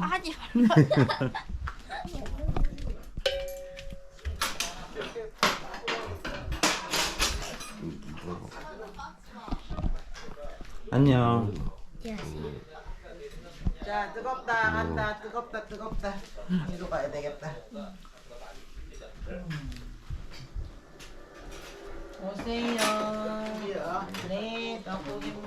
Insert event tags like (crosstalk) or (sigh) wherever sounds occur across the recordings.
하지 (laughs) 안녕. 자 뜨겁다. 간다 뜨겁다 뜨겁다. 이리로 가야 되겠다. 오세요. 네 떡국입니다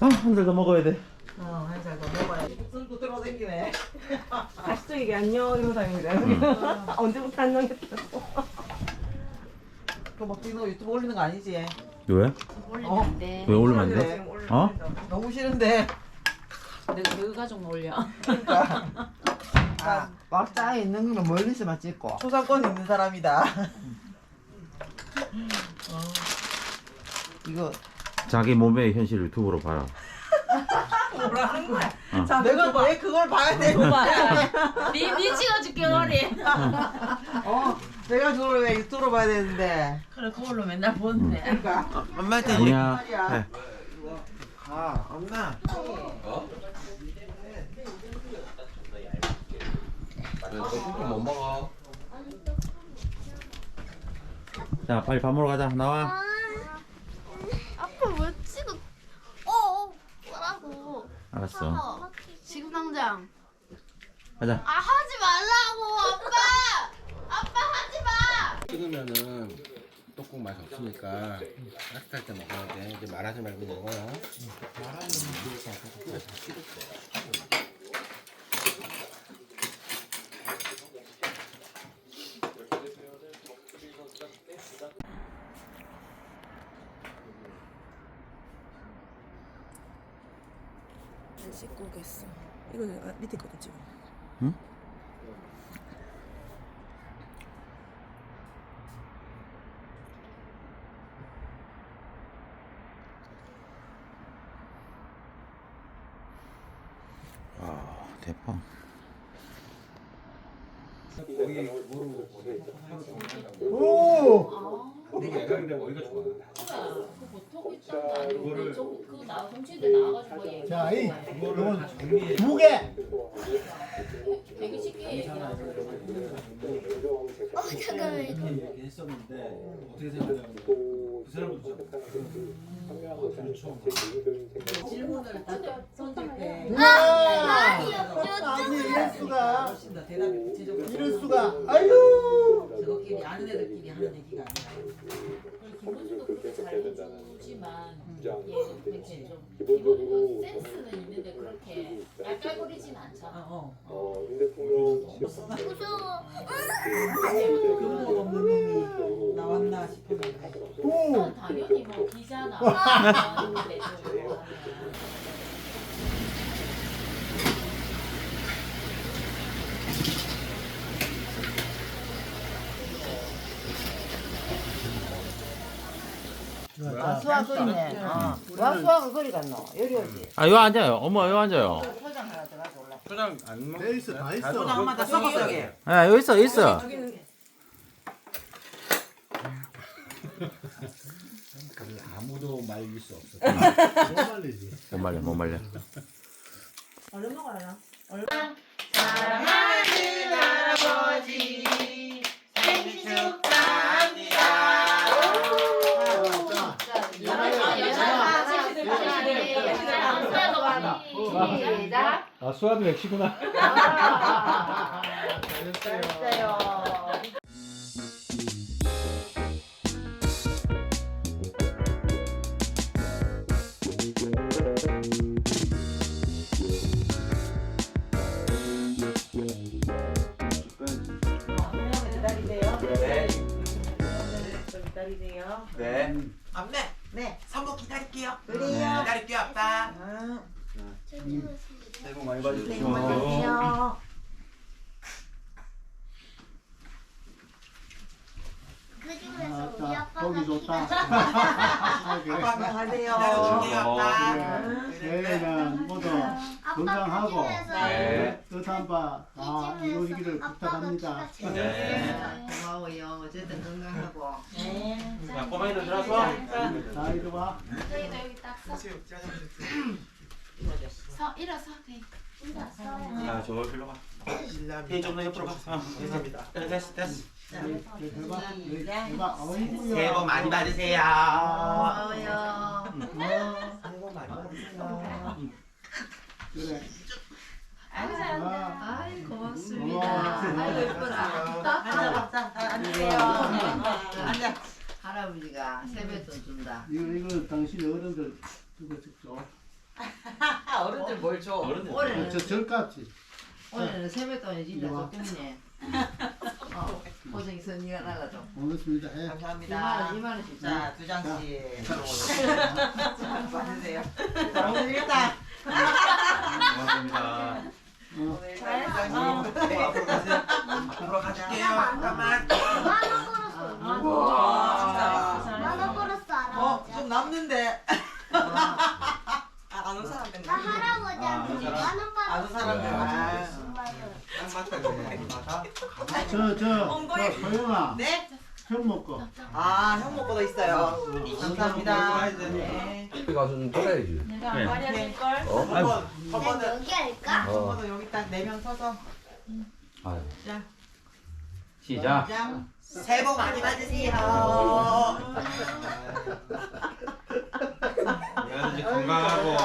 아, 한달더 먹어야 돼. 어한 살 더 먹어야 술도 들어댕기네 (laughs) 아시죠 이게 안녕 이러고 다닙니다. (laughs) 언제부터 안녕했다고. (laughs) 그뭐 디노 유튜브 올리는 거 아니지? 왜? 올리는데 왜 올리면 안 돼? 그래. 어? 너무 싫은데 내가 그 가족 올려 아, 막장에 있는 거는 멀리서만 찍고 초상권 있는 사람이다 어. 이거 자기 몸의 현실 유튜브로 봐라. 뭐라는 거야? 어. 자, 내가 왜 그걸 봐야 돼? 니, 니 찍어줄게 머리 어, 내가 그걸 왜 유튜브로 봐야 되는데? 그래 그걸로 맨날 보는데 그러니까. 엄마한테 아니야. 말이야. 네. 가 엄마 못 먹어. 자, 빨리 밥 먹으러 가자. 나와. 아빠 왜 찍어 어 뭐라고 알았어. 어, 지금 당장 가자. 아 하지 말라고 아빠 아빠 하지 마 찍으면은 떡국 맛이 없으니까 따뜻할 때 먹어야 돼. 이제 말하지 말고 먹어요. 안씻 고 오겠어. 이거 내가 밑에 것도 찍어. 응? 아, 대박. 그 나, 정치인들 나와가지고 얘기 자, 이 이건 두 개. 되게 쉽게 얘기하고 이렇게 했었는데 어떻게 생각하냐면 그 그렇죠. 질문을 다 던질 때 아니 이럴 수가. 훨씬 더 대답이 구체적으로 이럴 수가. 아유! 저거끼리 아는 애들끼리 하는 얘기가 아니라 김원주도 그렇게 잘해주지만 얘는 되게 좀 기본적으로 센스는 있는데 그렇게 깔깔거리진 않잖아 어, 무서워 근본 없는 놈이 나왔나 싶었는데 오 당연히 뭐 기자나 좀 수학 거리네 어. 와 수학은 거리 갔노 여기 오지 아, 여기 앉아요. 어머, 여기 앉아요. 포장 하나 들어가서 올라 초장 안 먹. 돼 있어 다 있어 초장 한다 섞었어 여기 아, 여기 있어, 여기 있어. 아무도 말릴 수 없어. (laughs) 못 말리지 못 말려, 못 말려. 얼른 먹어요. 사랑하는 아버지 시작. 아 수압이 역시구나. 잘했어요. 기다리세요 받으십시오. 안녕 아, 좋다. 보기 좋다. 그래. 건강하세요. 그래. 새해에는 모두 건강하고 네. 뜻한 바다 이루어지기를 부탁합니다. 고마워요. 어쨌든 건강하고. 꼬마이도 들어서. 자, 이리 와. 저희도 여기 딱 서. 서 일어서 돼. 일어서. 자, 저 일로 가. 좀더 옆으로 가. 어, 됐습니다. 됐어, 됐어. 해봐. 해봐. 어이구야. 새해 복 많이 받으세요. 고마워요. 새해 복 많이 받으세요. 그래. 아이고 잘한다. 아, 아이. 고맙습니다. 아이고 예뻐라. 앉아 먹자. 아, 앉으세요. 앉아. 할아버지가 세뱃돈 준다. 이거 이거 당신 어른들 주고 싶죠. (laughs) 어른들 뭘 줘? 올해는 저 절값지. 올해는 세뱃돈이 진짜 조금이네. (laughs) 어, 고생 선이가 나가죠. 고맙습니다. 해. 2만 감사합니다. 원, 2만 원씩 줘. 자, 두 장씩. (laughs) 받으세요. 잘 먹으겠다. 고맙습니다. 어. 앞으로 가세요. 앞으로 가실게요. 잠깐만. 만원 벌었어. 와, 만원 벌었어 어. 좀 남는데. 아, 사람 아. 아는 사람들. 아, 딱 맞다, 그래. 맞아. 저, 저, 저, 소영아. 네? 형 먹고. 아, 형 먹고도 있어요. 감사합니다. 네. 가서 좀 돌아야지. 내가 안 말해줄 걸. 한번, 한난 번은, 여기 할까? 한 번은 여기 딱 네 명 서서. 아유. 자, 시작. 장. 새해 복 많이 받으세요. (laughs) 이제 건강하고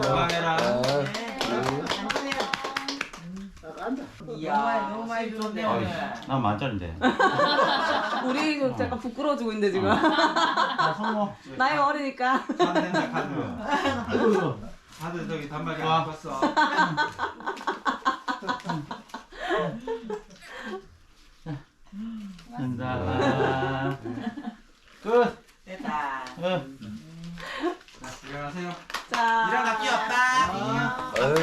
건강해라. 이야, 너무 많이 오늘. 난 만짜리인데. (laughs) 우리 약간 부끄러워지고 있는데 지금. 아, 성모. (laughs) 나이 어리니까. 카드 된다, 카드. 저기 단말기 안 봤어. 된다. (laughs) 끝. 됐다. 자, 일어나세요. 자. 일어나 귀엽다. 아유.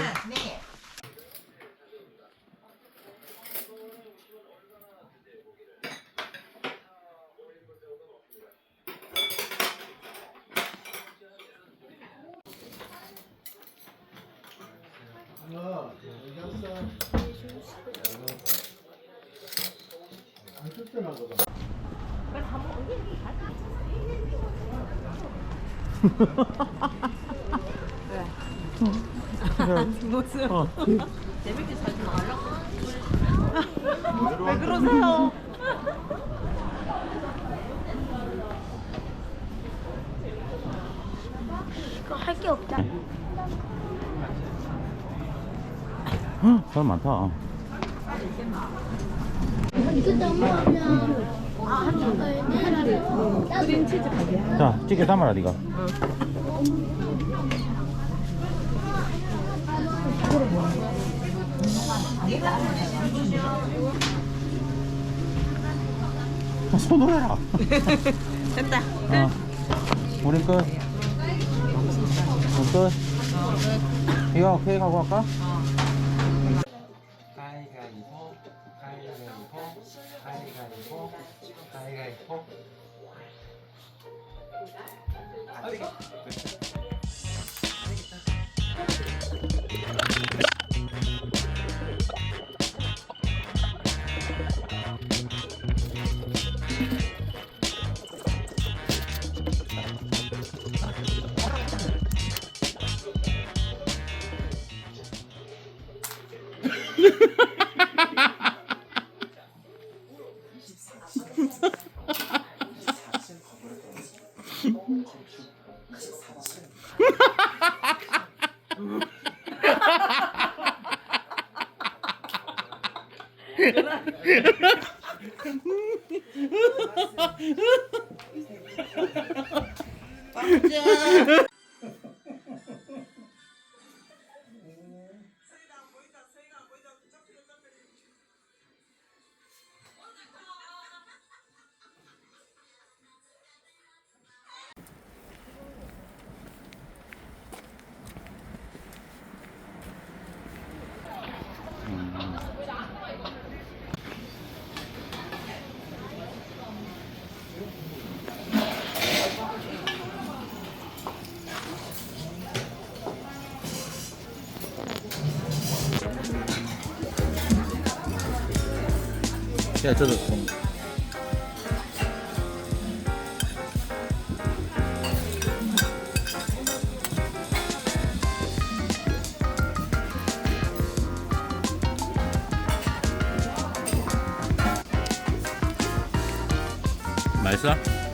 무슨? 어. 왜 그러세요? 이거 할 게 없다. 사람 많다. 이거 넘어가면 그림 치즈 자, 찍게 담아라, 니가. 아, 손으로 해라. 됐다. 어. 우리 끝. 우리 끝. 이거 케이크 하고 할까? 가위가위보, 가위가위보, 가위가위보, 가위가위보. 안 되겠다. (laughs) (laughs) Bakacağım. 야 저도 좀 맛있어?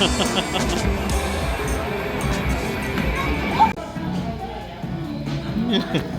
에이. (laughs)